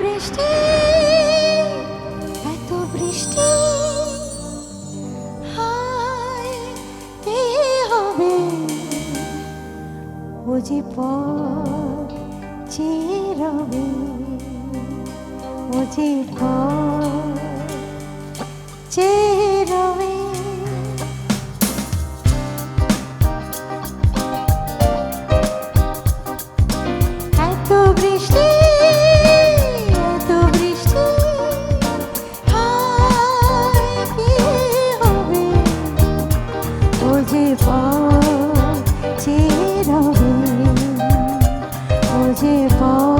বৃষ্টি, এত বৃষ্টি, হায়, কে হবে? ও যে পথ চেয়ে রবে ও যে পথ চেয়ে ও যে পথ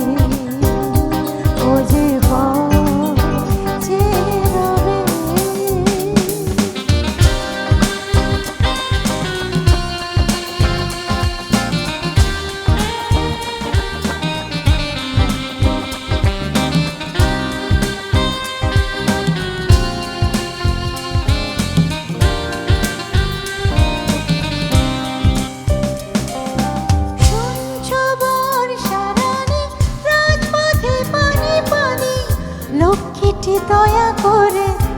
পানি, দয়া করে